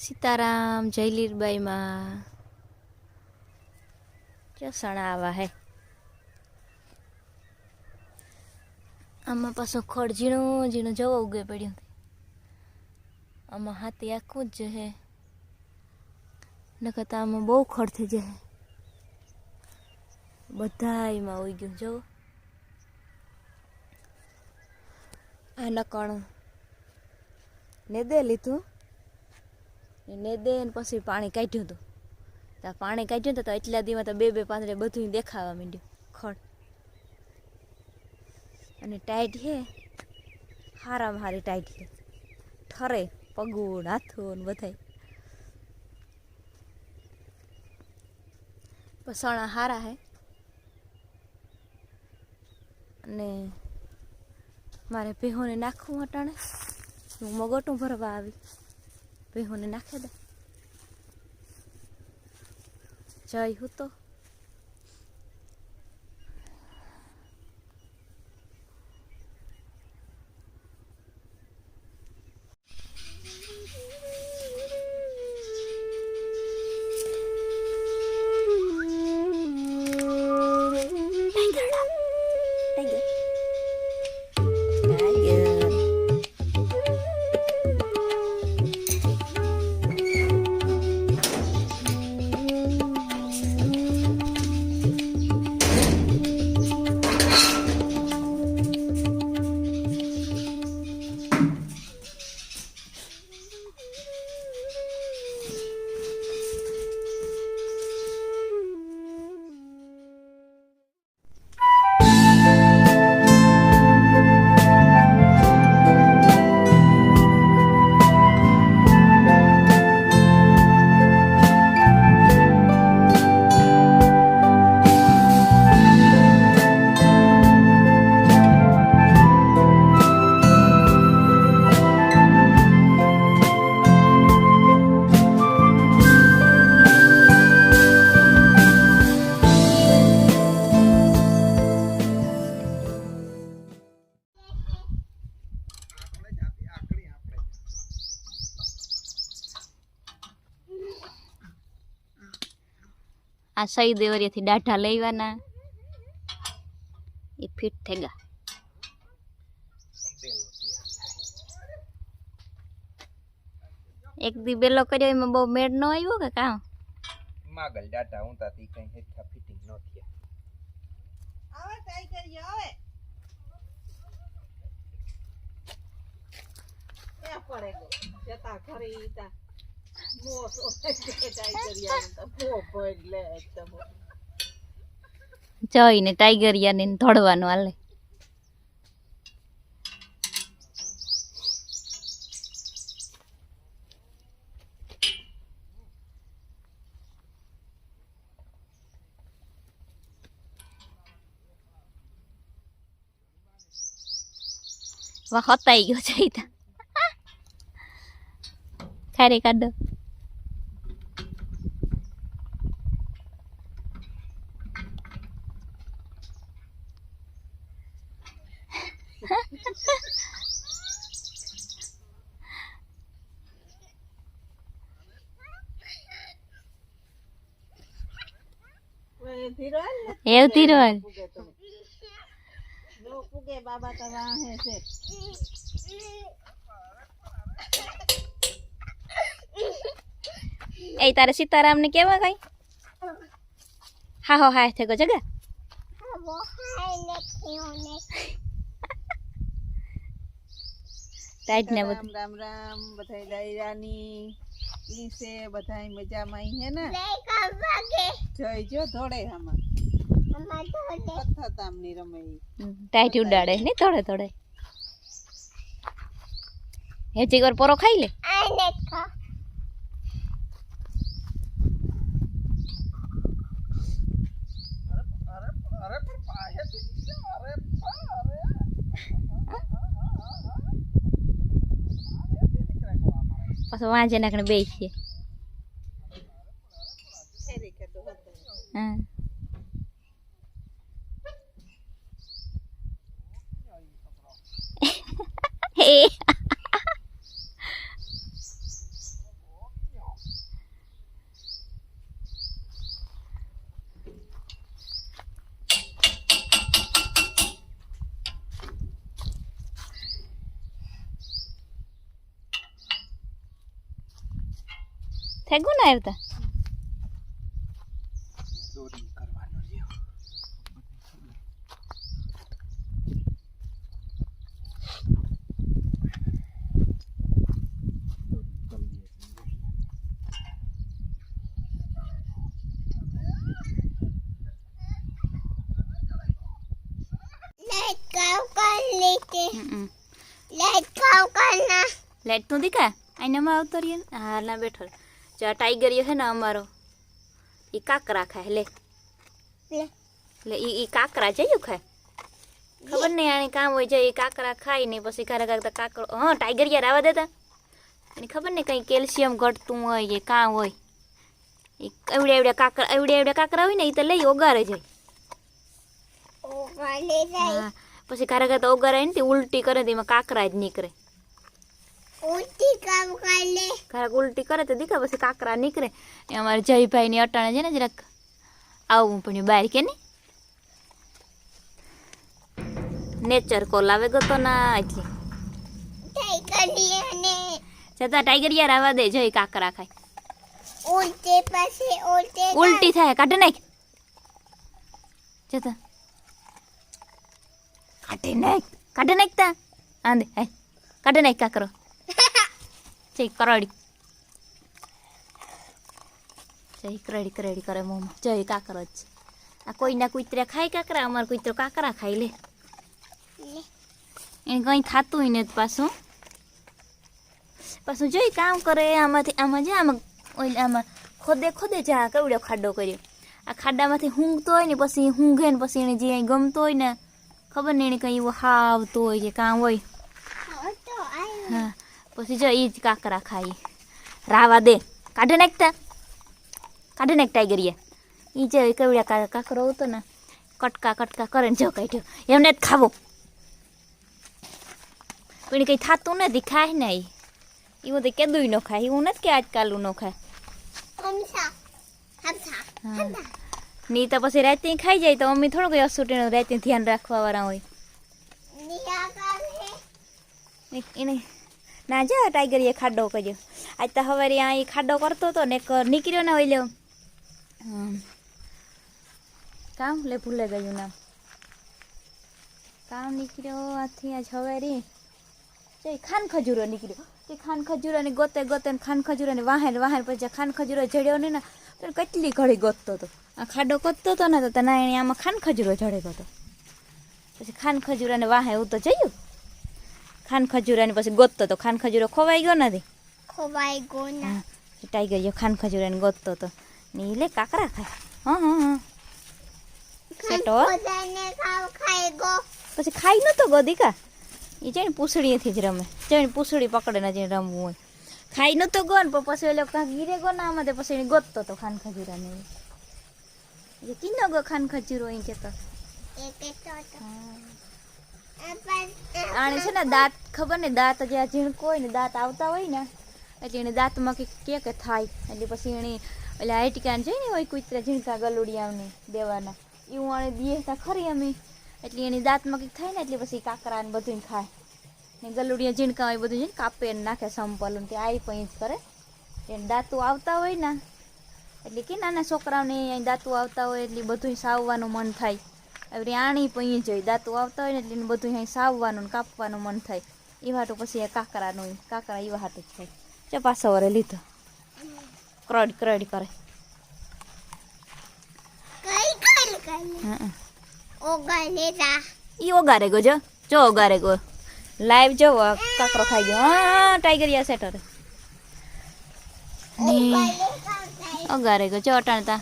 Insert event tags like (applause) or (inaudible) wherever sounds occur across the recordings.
સીતારામ જયલીરબાઈમાં સણા આવા હે? આમાં પાછો ખડ ઝીણો ઝીણો જવો ઉગે પડ્યું. આમાં હાથી આખું જ હે. નકર આમાં બહુ ખડ થઈ જાય બધાયમાં ઉઈ ગયું જવો આ નકણ. ને દે લીધું. ને દે ને પછી પાણી કાઢ્યું હતું. તો પાણી કાઢ્યું તો એટલા દીમાં તો બે બે પાંદડે બધું દેખાવા માંડ્યું, ખડ. અને ટાઈટ છે હારામાં હારી ટાઈટ છે. ઠરે, પગું, હાથું ને બધાય. પસણા હારા હે. અને મારે ભેહોને નાખવું અટાણે હું મગોટું ભરવા આવી. ભેહોને નાખે દે જય હું તો આ સહી દેવરિયાથી દાઢા લેવાના. એ ફિટ થઈ ગયા. એક દી બેલો કર્યો એમાં બહુ મેળ ન આવ્યો કે કામ માગલ ડાટા ઊંતાથી કઈ હેઠા ફિટિંગ ન થયા. આવે ટાઈગર આવે એ પડે ગો જતા ઘરે તા. જઈને ટાઈગરિયાને ધોડવાનું હાલે. વાહ હતાઈ ગયો છે (laughs) ખરે કાઢો. એવું તીરવાલ પૂગે તો નો પૂગે બાબા તો વાહે છે. એ તારે સીતારામ ને કેવા કઈ? હા હો હા થેગો જગા. રામ રામ રામ બધાય ડાયરાની. ઈ છે બધાય મજામાં હે ને? જોઈ જો ધોડે આમાં. પથ્થર તામની રમે ટાઈટ ઉડાડે ને થોડે થોડે હેજી વાર પોરો ખાઈ લે અરે પાછો વાંચે નાખને બેસીએ ફેરી કે તો હતો હા એ થેગું ના આવતા લાઈટ તું દીકા આઈનામાં આવતો રહીએ હાલ ના બેઠો. જો આ ટાઈગર છે ને અમારો. એ કાકરા ખાય લે. લે. ઈ ઈ કાકરા જયું ખાય. ખબર નહીં આને કામ હોય જાય એ કાકરા ખાય ને પછી ઘરે કરતા કાકરો હા ટાઈગર યાર આવવા દેતા. અને ખબર નહીં કંઈ કેલ્શિયમ ઘટતું હોય કે કાં હોય. એ એવડે એવડે કાકરા એવડે એવડે કાકરા હોય ને એ તો લઈ ઓગારે જાય. હા પછી ઘરે કરતા ઓગારાય ને તે ઉલટી કરે તો એમાં કાકરા જ નીકળે. ઘરાક ઉલટી કરે તો દીકા પછી કાકરા નીકળે એ અમારે જયભાઈની અટાણે છે ને જરાક આવવું પડ્યું બહાર કે નહીં નેચર કોલ આવે ગયો તો ના એટલી છતાં ટાઈગર યાર આવા દે જય કાકરા ખાય ઉલટી થાય કાઢે નાખ જતા કાઢે નાખ કાઢે નાખતા આંદે હાય કાઢે નાખ કાકરો જય કરડી જય કરડી કરડી કરે મોમાં. જય કાકરો જ આ કોઈના કુતરા ખાય કાકરા? અમારે કુતરો કાકરા ખાઈ લે. એને કંઈ થતું નથી પાછું. પાછું જોઈ કામ કરે આમાંથી આમાં જે આમાં આમાં ખોદે ખોદે જા કેવડો ખાડો કર્યો. આ ખાડામાંથી ઊંઘતો હોય ને પછી ઊંઘે ને પછી એને જે ગમતો હોય ને ખબર નહીં એને કંઈ એવું હાવતું હોય કે કામ હોય. હા. પછી જો એ જ કાકરા ખાઈ. રાવા દે. કાઢે નાખતા કાઢે નાખ ટાઈગરિયા એ. જે કેવડા કા કાકરો હતો ને કટકા કટકા કરે ને જો કાઢ્યો. એમને જ ખાવો. પણ કંઈ થતું નથી ખાય ને એ એવું તો કેદું ન ખાય. એવું નથી કે આજકાલનું ન ખાય. હા. ની તો પછી રાતે ખાઈ જાય તો મમ્મી થોડું કઈ અસુટીનું રાતે ધ્યાન રાખવા વાળા હોય એને ના જા, ટાઈગર એ ખાડો કર્યો. આજ તો હવે આ એ ખાડો કરતો હતો ને એક નીકળ્યો ને હમ. કામ લે ભૂલે ગયું નામ. કામ નીકળ્યો આથી આજ હવેરી. તે ખાન ખજૂરો નીકળ્યો. તે ખાન ખજૂરાને ગોતે ગોતે ને ખાન ખજૂરાને વાહે ને વાહન વાહન પછી ખાન ખજૂરો જડ્યો ને ને કેટલી ઘડી ગોતતો હતો. આ ખાડો ગોતતો હતો ને, તો તને એને આમાં ખાન ખજૂરો જડેલો હતો. પછી ખાન ખજૂરાને વાહે હું તો જયું ખાન ખજૂરાને પછી ગોતતો તો ખાન ખજૂરો ખોવાઈ ગયો નથી? ખોવાઈ ગયો ના. ટાઈગર ગયો ખાન ખજૂરાને ગોતતો તો. ને લે કાકરા ખાય. હા હા સેટો? પછી ખાઈ નતો ગોદિકા એ છે ને પૂંછડીએથી જ રમે. છે ને પૂંછડી પકડે ને જે રમવું હોય. ખાઈ નતો ગો ને પછી ઓલો કાંક ગીરે ગો ના આમાં પછી એને ગોતતો તો ખાન ખજૂરાને એ કિનો ગો ખાન ખજૂરો અહીં કેતો. એ કેતો હતો. આને છે ને દાંત, ખબર ને, દાંત જે ઝીણકો હોય ને, દાંત આવતા હોય ને, એટલે એને દાંતમાં કંઈક કે કે થાય. એટલે પછી એને એટલે હાઈટકાન છે ને હોય કુતરા ઝીણકા ગલુડિયાને દેવાના. એવું આને દઈએ તા ખરી અમે. એટલે એની દાંતમાં કંઈક થાય ને, એટલે પછી કાકરા ને બધું ખાય. ને ગલુડિયા, ઝીણકા હોય બધું જઈને કાપે ને નાખે સંપલ તે આઈ પણ જ કરે. એને દાંતું આવતા હોય ને, એટલે કે નાના છોકરાઓને દાંતું આવતા હોય એટલે બધું સાવવાનું મન થાય. હવે આણી પણ જોઈ દાંતું આવતા હોય ને એટલે બધું અહીં સાવવાનું ને કાપવાનું મન થાય. એ વાટું પછી એ કાકરાનું. કાકરા એવા હાટું જ થાય. ચો પાછો વરે લીધો. ક્રડ ક્રડ કરે. ઈ ઓગારે ગો જો જો ઓગારે ગો લાઈવ જો કાંકરો ખાઈ ગયો. હા ટાઈગર યા સેટર ને ઓગારે ગો જો અટાણતા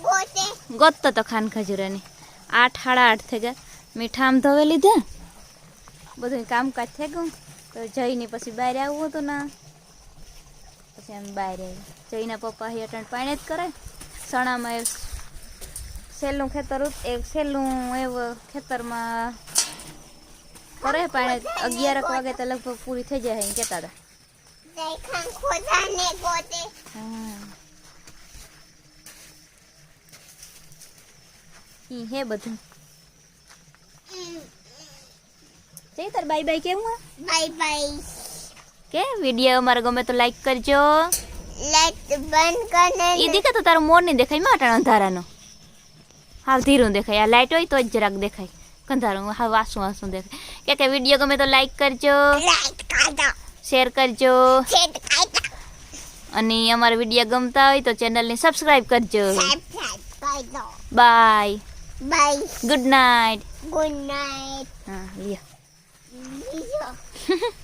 ગોતે ગોતતો તો ખાન ખજૂરાની આઠ સાડા આઠ થઈ ગયા મીઠામ ધોવે લીધા બધું કામકાજ થઈ ગયું તો જઈને પછી બહાર આવવું હતું ના પછી આમ બહાર આવી જઈના પપ્પા અહીં અટણ પાણી જ કરે સણામાં એ સહેલું ખેતર ઉત- એ સહેલું એવું ખેતરમાં કરે પાણી અગિયારક વાગે તો લગભગ પૂરી થઈ જાય એમ કહેતા હતા દઈ ખંખોદાને ગોતે હા ઈ હે બધું જઈ તાર બાય બાય કેવું હે બાય બાય કે વીડિયો અમારો ગમે તો લાઈક કરજો લાઈટ બંધ કરને એ દેખા તો તારો મોર નહીં દેખાય માટા અંધારાનો હાવ ધીરું દેખાય આ લાઈટ હોય તો જ જરાક દેખાય કંધારું હાવ વાસું વાસું દેખાય કે કે વીડિયો ગમે તો લાઈક કરજો લાઈટ કાઢો શેર કરજો છેદ કાઢો અને અમારા વીડિયો ગમતા હોય તો ચેનલને સબસ્ક્રાઈબ કરજો સબસ્ક્રાઇબ કાઢો bye Bye. Good night. Good night. Ah, (laughs)